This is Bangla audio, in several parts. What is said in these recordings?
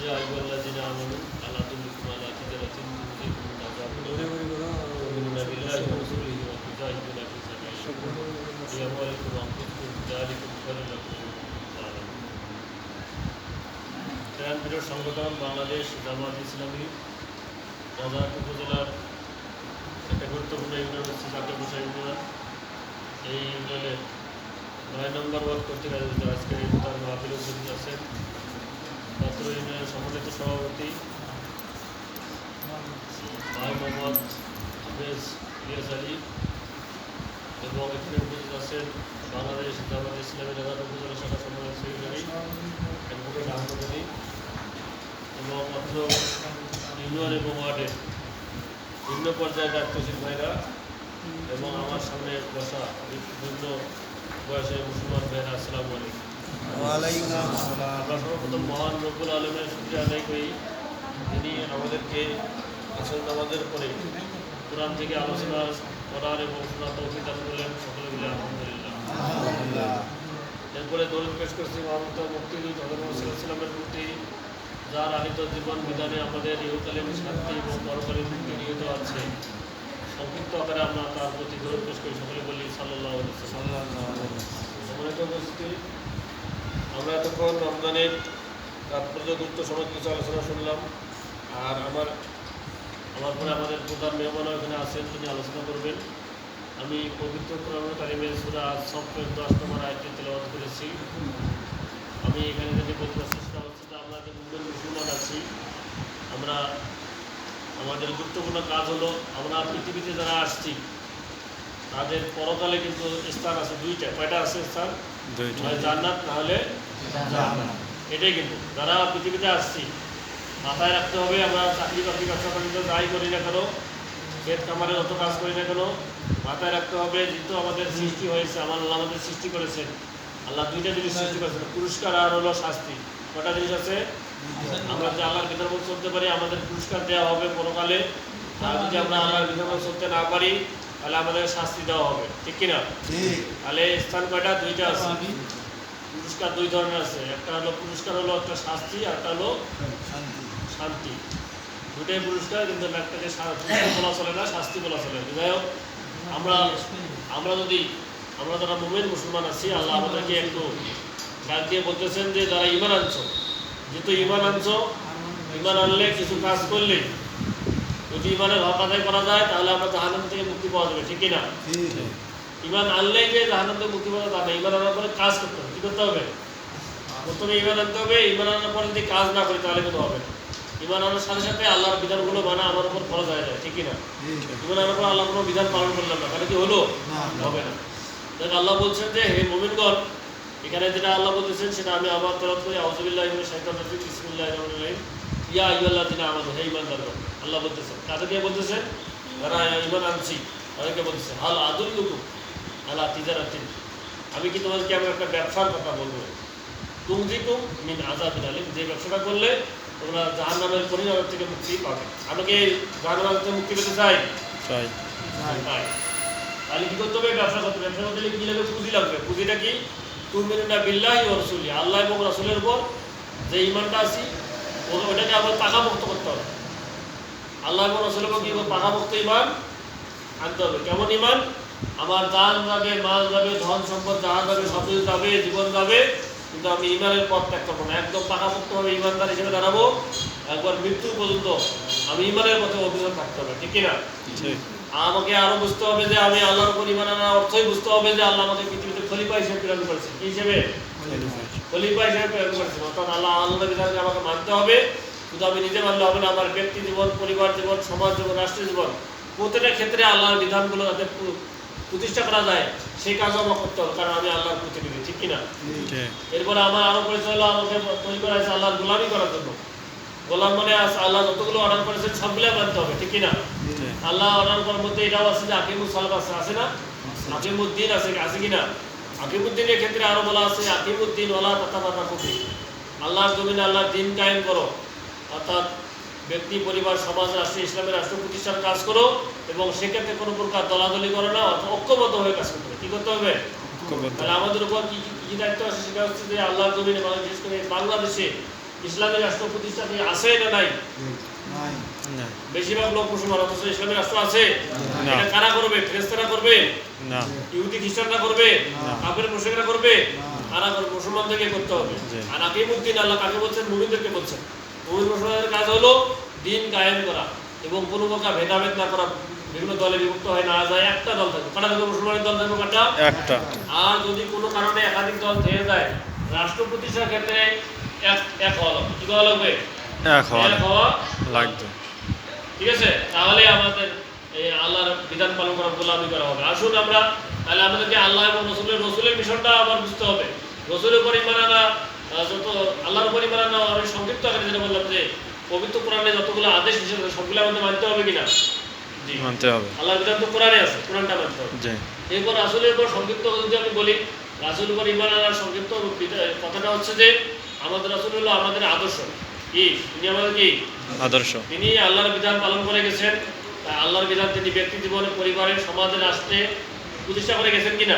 يا أيها الذين آمنوا ألا أدلكم على تجارة تنجيكم من عذاب تؤمنون بالله ورسوله وتجاهدون في سبيله بأموالكم وأنفسكم ذلكم خير لكم إن تعلمون ট্রান্সমিটার সংগঠন বাংলাদেশ জামাত ইসলামী রাজার উপজেলার একটা গুরুত্বপূর্ণ ইউনিয়ন হচ্ছে জাতীয় বসা ইউনিয়ন এই ইউনিয়নের নয় নম্বর ওয়ার্ড কর্তৃক আয়োজিত আজকের এই তার মাহফিল উপস্থিত আছেন ছাত্র ইউনিয়নের সম্মানিত সভাপতি, ভাই মোহাম্মদ হাফেজ ইলিয়াস আলী এবং এখানে উপস্থিত আছেন বাংলাদেশ জামাত ইসলামী রাজার উপজেলা শাখা সম্মেলন সেক্রেটারি অ্যাডভোকেট আহমদ আলী এবং অত্র ইউনিয়ন এবং ওয়ার্ডের ভিন্ন পর্যায়ের দায়িত্বশীল ভাইরা এবং আমার সামনে বসা বিভিন্ন বয়সের মুসলমান ভাইরা, আসসালামু আলাইকুম। আমরা সর্বপ্রথম মহান রব্বুল আলমের শুক্রিয়া আদায় করি। তিনি আমাদেরকে আসল নামাজের পরে কোরআন থেকে আলোচনা করার এবং শোনা তৌফিক দান করলেন। সকলে মিলে আলহামদুলিল্লাহ। এরপরে দলিল পেশ করছি মহামত প্রতি যার আনিত জীবন বিধানে আমাদের ইহকালীন শান্তি এবং পরকালীন মুক্তি নিহিত আছে। সংক্ষিপ্ত আকারে আমরা তার প্রতি দলিল পেশ করি। সকলে বলি সাল্লাহ সম্মানিত উপস্থিতি আমরা এতক্ষণ রমজানের তাৎপর্য গুরুত্ব সমাজ কিছু আলোচনা শুনলাম। আর আমার আমার পরে আমাদের প্রধান মেহমানও এখানে আছেন তিনি আলোচনা করবেন। আমি পবিত্র কোরআন কারিমের সুরা সফের দশ নম্বর আয়টি তেলাওয়াত করেছি। আমি এখানে যদি বলতে চেষ্টা হচ্ছে যে আমরা যে মুসলিম মুসলমান আছি আমরা আমাদের গুরুত্বপূর্ণ কাজ হলো আমরা পৃথিবীতে যারা আসছি তাদের পরকালে কিন্তু স্থান আছে দুইটা। কয়টা আছে স্থান? হয় জান্নাত না হলে। এটাই কিন্তু। যারা পৃথিবীতে আসছি মাথায় রাখতে হবে আমরা চাকরি বাকরি ব্যবসা বাণিজ্য যাই করি না কেন ক্ষেত কামারে যত কাজ করি না কেন মাথায় রাখতে হবে যেহেতু আমাদের সৃষ্টি হয়েছে আমার আল্লাহ আমাদের সৃষ্টি করেছেন। আল্লাহ দুইটা জিনিস সৃষ্টি করেছেন পুরস্কার আর হলো শাস্তি। কটা জিনিস আছে? আমরা যে আল্লাহর বিধান মতো চলতে পারি আমাদের পুরস্কার দেওয়া হবে পরকালে আর যদি আমরা আল্লাহর বিধান মতো চলতে না পারি তাহলে আমাদের শাস্তি দেওয়া হবে। ঠিক কিনা? ঠিক। তাহলে স্থান কয়টা? দুইটা আছে। পুরস্কার দুই ধরনের আছে। একটা হলো পুরস্কার হলো একটা শাস্তি, আর একটা হলো শান্তি। দুটাই পুরস্কার, কিন্তু একটাকে বলা চলে না, শাস্তি বলা চলে। যাই হোক, আমরা আমরা যদি আমরা যারা মুমেন মুসলমান আছি, আল্লাহ আমাদেরকে একটু ডাক দিয়ে বলতেছেন যে, যারা ইমান আনছো, যেহেতু ইমান আনছো ইমান আনলে কিছু কাজ করলে, যদি ইমানের হক আদায় করা যায়, তাহলে আমরা জাহান্নাম থেকে মুক্তি পাওয়া যাবে, ঠিক না? ইমান আনলেই যে জাহান্নাম থেকে মুক্তি পাওয়া যাবে ইমান আনার পরে কাজ করতে হবে কি করতে হবে? প্রথমে ইমান আনতে হবে ইমান আনার পরে যদি কাজ না করি তাহলে কিন্তু হবে না। ইমান আনার সাথে সাথে আল্লাহর বিধানগুলো মানা আমার উপর ফরজ হয়ে যায় ঠিক না? ইমান আনার পর আল্লাহ কোনো বিধান পালন করলাম না তাহলে কি হলো? হবে না। দেখ আল্লাহ বলছেন যে হে মোমিনগণ এখানে যেটা আল্লাহ বলতেছেন সেটা আমি আবার তরফ করি। আউজুবিল্লাহ ইমিন শাইতান রাজিম বিসমিল্লাহ রহমান রহিম। ইয়া আইয়াল্লাহ দিনা আমাদের হে ইমানদারগণ আল্লাহ বলতেছেন কাদেরকে বলতেছেন? যারা ইমান আনছি তাদেরকে বলতেছেন আল আদুল আল্লাহ তিজারাতিন। আমি কি তোমাদেরকে আমি একটা ব্যবসার কথা বলব? তুমজিকুম মিন আজাবিন আলিম। যে ব্যবসাটা করলে তোমরা জাহান নামের পরিণামের থেকে মুক্তি পাবে। আমি কি জাহান নামের থেকে মুক্তি পেতে চাই? চাই। তাহলে কি করতে হবে? ব্যবসা করতে হবে। ব্যবসা করতে গেলে কি লাগবে? পুঁজি লাগবে। পুঁজিটা কি? তুমি না বিল্লাহি ও রসুলি। আল্লাহ এবং রসুলের উপর যে ইমানটা আছি ওটাকে আবার পাকামুক্ত করতে হবে। আল্লাহ এবং রসুলের উপর কি? পাকামুক্ত ইমান আনতে হবে। কেমন ইমান আমার জান যাবে মাল যাবে ধন সম্পদ জাহাজ যাবে সব কিছু যাবে জীবন যাবে। কিন্তু আমি ইমানের পথ ত্যাগ করব না একদম পাকামুক্তভাবে ইমানদার হিসেবে দাঁড়াবো। একবার মৃত্যু পর্যন্ত আমি ইমানের পথে অভিযোগ থাকতে হবে ঠিক কিনা? আমাকে আরও বুঝতে হবে যে আমি আল্লাহর উপর ইমান আনার অর্থই বুঝতে হবে যে আল্লাহ আমাকে পৃথিবীতে খলিফা হিসেবে প্রেরণ করেছে। কি হিসেবে? খলিফা হিসেবে প্রেরণ করেছে। অর্থাৎ আল্লাহ আল্লাহ বিধানকে আমাকে মানতে হবে। শুধু আমি নিজে মানলে হবে না আমার ব্যক্তি জীবন পরিবার জীবন সমাজ জীবন রাষ্ট্র জীবন প্রতিটা ক্ষেত্রে আল্লাহর বিধানগুলো যাতে প্রতিষ্ঠা করা যায় সেই কাজও আমার করতে হবে কারণ আমি আল্লাহর প্রতিনিধি ঠিক কিনা? এরপরে আমার আরও পরিচয় হলো আমাকে তৈরি করা হয়েছে আল্লাহর গোলামি করার জন্য। গোলাম মানে আল্লাহ যতগুলো অর্ডার করেছেন সবগুলো মানতে হবে ঠিক কিনা? আল্লাহ অর্ডার করার মধ্যে এটাও আছে যে আকিমুল সালাম আছে আছে না? আকিমুদ্দিন আছে আছে কি না আকিমুদ্দিনের ক্ষেত্রে আরও বলা আছে আকিমুদ্দিন ওলা তথা তথা কবি আল্লাহর জমিনে আল্লাহর দিন কায়েম করো। অর্থাৎ ব্যক্তি পরিবার সমাজ রাষ্ট্র ইসলামের রাষ্ট্র প্রতিষ্ঠার কাজ করো এবং সেক্ষেত্রে কোনো প্রকার দলাদলি করো না অথবা ঐক্যবদ্ধ হয়ে কাজ করতে হবে। কি করতে হবে? তাহলে আমাদের উপর কি কি- দায়িত্ব আছে সেটা হচ্ছে যে আল্লাহর জমিনে বিশেষ করে বাংলাদেশে ইসলামী রাষ্ট্র প্রতিষ্ঠা কি আছে না নাই? নাই। বেশিরভাগ লোক মুসলমান অথচ ইসলামী রাষ্ট্র আছে। এটা কারা করবে? ফেরেস্তারা করবে? না। ইহুদি খ্রিস্টানরা করবে? না। কাফের মুশরিকরা করবে? কারা করবে। মুসলমানদেরকে করতে হবে। আর আকিমুদ্দিন আল্লাহ কাকে বলছেন? মুমিনদেরকে বলছেন। মুমিন মুসলমানের কাজ হলো দিন কায়েম করা এবং কোনো প্রকার ভেদাভেদ না করা বিভিন্ন দলে বিভক্ত হয়ে না যায় একটা দল থাকবে কটা থাকবে মুসলমানের দল থাকবে কটা একটা। আর যদি কোনো কারণে একাধিক দল থেকে যায় রাষ্ট্র প্রতিষ্ঠার ক্ষেত্রে এক এক হওয়া লাগবে। কি হওয়া লাগবে? এক হওয়া লাগবে। ঠিক আছে? তাহলে আমাদের এই আল্লাহর বিধান পালন করা গোলামি করা হবে। আসুন আমরা তাহলে আমাদেরকে আল্লাহ এবং রসুলের রসুলের মিশনটা আবার বুঝতে হবে। রসুলের উপর ইমান আনা যত আল্লাহর আনা আমি সংক্ষিপ্ত আকারে যেটা বললাম যে পবিত্র কোরআনে যতগুলো আদেশ নিষেধ আছে, সবগুলো আমাদের মানতে হবে কিনা? জি। মানতে হবে। আল্লাহর বিধান তো কোরআনে আছে কোরআনটা মানতে হবে। জি। এরপর রাসুলের উপর সংক্ষিপ্ত যদি আমি বলি রাসুলের উপর ইমান আনার সংক্ষিপ্ত কথাটা হচ্ছে যে আমাদের রাসুল হলো আমাদের আদর্শ। কি? তিনি আমাদের কি? আদর্শ। তিনি আল্লাহর বিধান পালন করে গেছেন। তা আল্লাহর বিধান তিনি ব্যক্তি জীবনে পরিবারে সমাজে রাষ্ট্রে প্রতিষ্ঠা করে গেছেন কিনা?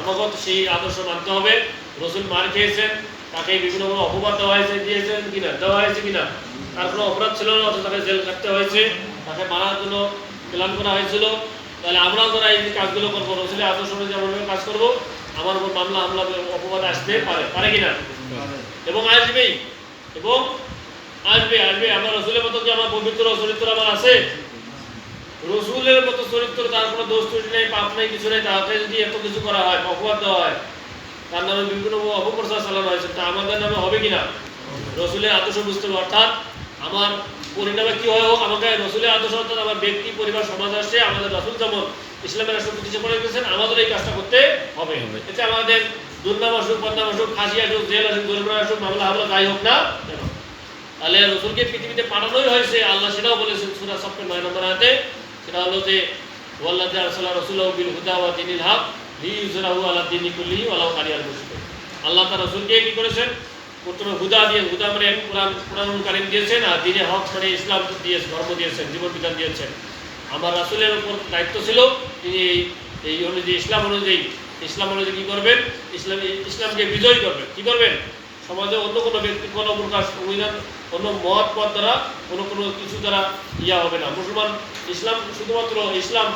আমাগত সেই আদর্শ মানতে হবে। রসুল মার খেয়েছেন। তাকে বিভিন্ন কোনো অপবাদ দেওয়া হয়েছে, দিয়েছেন কিনা, দেওয়া হয়েছে কিনা, তার কোনো অপরাধ ছিল না, অথচ তাকে জেল কাটতে হয়েছে, তাকে মারার জন্য প্ল্যান করা হয়েছিল। তাহলে আমরাও যারা এই কাজগুলো করব, রসুলের আদর্শ অনুযায়ী কাজ করব, আমার উপর মামলা হামলা অপবাদ আসতে পারে পারে কিনা? এবং আসবেই এবং আসবে আসবে, আমার রসুলের মতো যে আমার পবিত্র চরিত্র আমার আছে, রসুলের মতো চরিত্র তার কোনো দোষ ত্রুটি নেই, পাপ নেই, কিছু নেই, তাকে যদি এত কিছু করা হয়, অপবাদ দেওয়া হয় তার নামে বিভিন্ন অপপ্রচার চালানো হয়েছে। তা আমাদের নামে হবে কিনা? রসুলের আদর্শ বুঝতে হবে। অর্থাৎ আমার পরিণামে কি হয়? হোক আমাকে রসুলের আদর্শ অর্থাৎ আমার ব্যক্তি পরিবার সমাজ আসছে আমাদের রসুল যেমন ইসলামের রাষ্ট্র প্রতিষ্ঠা করে গেছেন আমাদের এই কাজটা করতে হবে। এতে আমাদের দুর্নাম আসুক বদনাম আসুক ফাঁসি আসুক জেল আসুক জরিমানা আসুক মামলা হামলা যাই হোক না কেন? তাহলে রসুলকে পৃথিবীতে পাঠানোই হয়েছে। আল্লাহ সেটাও বলেছেন সুরা সপ্তাহ নয় নম্বর হাতে সেটা হলো যে ওয়াল্লাহ রসুল্লাহ বিল হুদা ওয়া দিনিল হক। লি ইউজরাহু আলা দিনি কুল্লি ওয়ালাউ কারিয়াল মুশরিক আল্লাহ তার রসুলকে কি করেছেন? প্রথমে হুদা দিয়ে, হুদা মানে কোরআন কোরআন কারিম দিয়েছেন আর দিনে হক মানে ইসলাম দিয়েছেন ধর্ম দিয়েছেন জীবন বিধান দিয়েছেন। আমার রাসুলের উপর দায়িত্ব ছিল তিনি এই এই অনুযায়ী, ইসলাম অনুযায়ী ইসলাম অনুযায়ী কি করবেন? ইসলাম, ইসলামকে বিজয় করবেন। কি করবেন? সমাজে অন্য কোনো ব্যক্তি, কোনো প্রকার সংবিধান অন্য মত পথ দ্বারা, কোনো কোনো কিছু দ্বারা ইয়া হবে না। মুসলমান ইসলাম শুধুমাত্র ইসলাম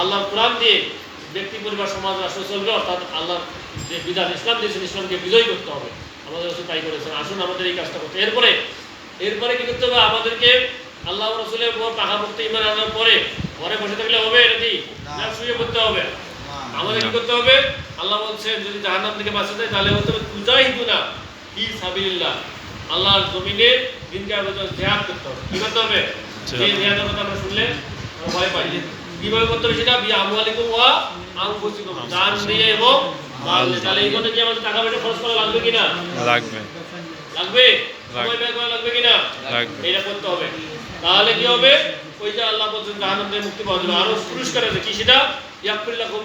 আল্লাহ কোরআন দিয়ে ব্যক্তি পরিবার সমাজ রাষ্ট্র চলবে অর্থাৎ আল্লাহ যে বিধান ইসলাম দিয়েছেন ইসলামকে বিজয় করতে হবে। আমাদের রসুল তাই করেছেন। আসুন আমাদের এই কাজটা করতে। এরপরে এরপরে কি করতে হবে? আমাদেরকে আল্লাহ রসুলের উপর পাকা মুক্তি ইমান আনার পরে ঘরে বসে থাকলে হবে এটা কি? না। শুয়ে করতে হবে। আমাদের কি করতে হবে? আল্লাহ বলছেন যদি জাহান্নাম থেকে বাঁচতে চাই তাহলে হতে হবে তুজাহিদুনা ফি সাবিলিল্লাহ। আল্লাহর জমিনে দিনকে আরও জিহাদ করতে হবে। কি করতে হবে? যে জিহাদ। জিহাদের কথা আমরা শুনলে ভয় পাই। কীভাবে করতে হবে সেটা? বি আমওয়ালিকুম ওয়া আনফুসিকুম জান দিয়ে এবং। মাল তাহলে এই কথা কি আমাদের টাকা পয়সা খরচ করা লাগবে কিনা? লাগবে। লাগবে? সময় ব্যয় করা লাগবে কিনা? লাগবে। এটা করতে হবে। তাহলে কি হবে? ওই যে আল্লাহ বলছেন জাহান্নাম থেকে মুক্তি পাওয়া যাবে। আরও পুরস্কার আছে। কি সেটা?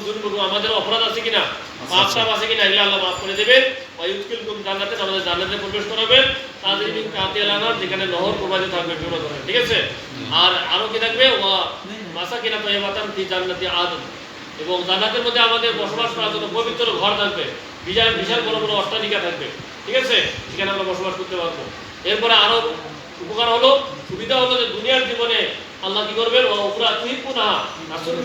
যুনুবাকুম আমাদের অপরাধ আছে কিনা? পাপ আছে। কিনা? এগুলো আল্লাহ মাফ করে দেবেন। জান্নাতে আমাদের জান্নাতে প্রবেশ করাবেন। তাদের যেখানে নহর প্রবাহিত থাকবে ঠিক আছে? আর আরও কি থাকবে? ওয়া মাসাকিনা তাইয়্যিবাতান ফি জান্নাতি আদম এবং জান্নাতের মধ্যে আমাদের বসবাস করার জন্য পবিত্র ঘর থাকবে। বিশাল বিশাল বড় বড় অট্টালিকা থাকবে। ঠিক আছে? সেখানে আমরা বসবাস করতে পারব। এরপরে আরও উপকার হলো সুবিধা হলো যে দুনিয়ার জীবনে আল্লাহ কি করবেন? ও উপরা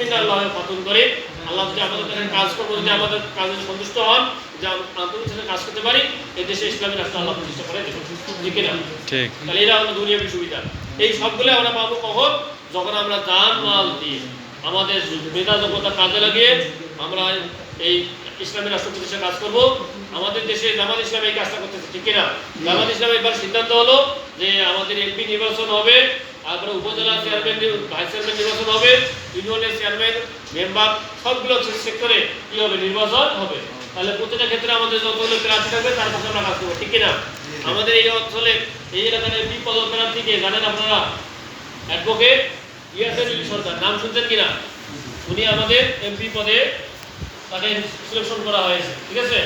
মিনা আল্লাহ পাতন করে আল্লাহ যদি আমাদের কাছে কাজ করব যদি আমাদের কাজে সন্তুষ্ট হন যে আন্তরিক সাথে কাজ করতে পারি এই দেশে ইসলামী রাষ্ট্র আল্লাহ প্রতিষ্ঠা করে দেবেন ঠিক না ঠিক। তাহলে এরা হলো দুনিয়াবী সুবিধা। এই সবগুলো আমরা পাবো কখন? যখন আমরা জান মাল দিয়ে আমাদের মেধা যোগ্যতা কাজে লাগিয়ে আমরা এই ইসলামী রাষ্ট্র প্রতিষ্ঠা কাজ করব। আমাদের দেশে জামাত ইসলাম এই কাজটা করতেছে, ঠিক না জামাত ইসলাম এবার সিদ্ধান্ত হলো যে আমাদের এমপি নির্বাচন হবে, তারপরে উপজেলা চেয়ারম্যান ভাইস চেয়ারম্যান নির্বাচন হবে, ইউনিয়নের চেয়ারম্যান, মেম্বার, সবগুলো সেক্টরে কি হবে? নির্বাচন হবে। তাহলে প্রতিটা ক্ষেত্রে আমাদের যতগুলো প্রার্থী থাকবে, তার পাশে আমরা কাজ করব, ঠিক না আমাদের এই অঞ্চলে, এই এলাকার এমপি, পদপ্রার্থীকে জানেন আপনারা? অ্যাডভোকেট ইয়াসের সরকার। নাম শুনছেন কিনা? উনি আমাদের এমপি পদে তাকে সিলেকশন করা হয়েছে, ঠিক আছে?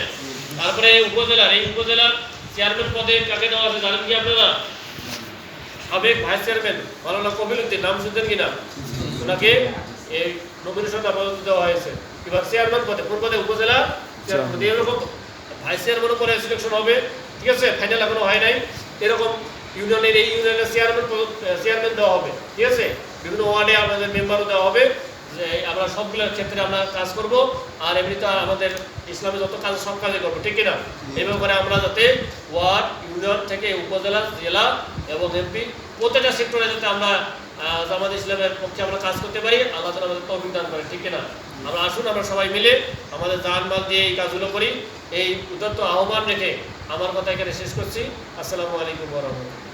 তারপরে উপজেলার, এই উপজেলার চেয়ারম্যান পদে কাকে দেওয়া আছে জানেন কি আপনারা? সাবেক ভাইস চেয়ারম্যান মাওলানা কবির উদ্দিন। নাম শুনছেন কিনা? ওনাকে এই নমিনেশন আপাতত দেওয়া হয়েছে। এবার চেয়ারম্যান পদে, কোন পদে? উপজেলা চেয়ারম্যান এরকম ভাইস চেয়ারম্যান পরে সিলেকশন হবে, ঠিক আছে? ফাইনাল এখনও হয় নাই। এরকম ইউনিয়নের এই ইউনিয়নের চেয়ারম্যান চেয়ারম্যান দেওয়া হবে, ঠিক আছে? বিভিন্ন ওয়ার্ডে আমাদের মেম্বারও দেওয়া হবে যে আমরা সবগুলোর ক্ষেত্রে আমরা কাজ করব আর এমনিতে আমাদের ইসলামে যত কাজ সব কাজে করব ঠিক কিনা? এভাবে করে আমরা যাতে ওয়ার্ড ইউনিয়ন থেকে উপজেলা জেলা এবং এমপি প্রত্যেকটা সেক্টরে যাতে আমরা জামাত ইসলামের পক্ষে আমরা কাজ করতে পারি আল্লাহ তালা আমাদের তৌফিক দান করে ঠিক কিনা? আমরা আসুন আমরা সবাই মিলে আমাদের জান মাল দিয়ে এই কাজগুলো করি। এই উদ্যত্ত আহ্বান রেখে আমার কথা এখানে শেষ করছি। আসসালামু আলাইকুম রহমতুল্লাহ।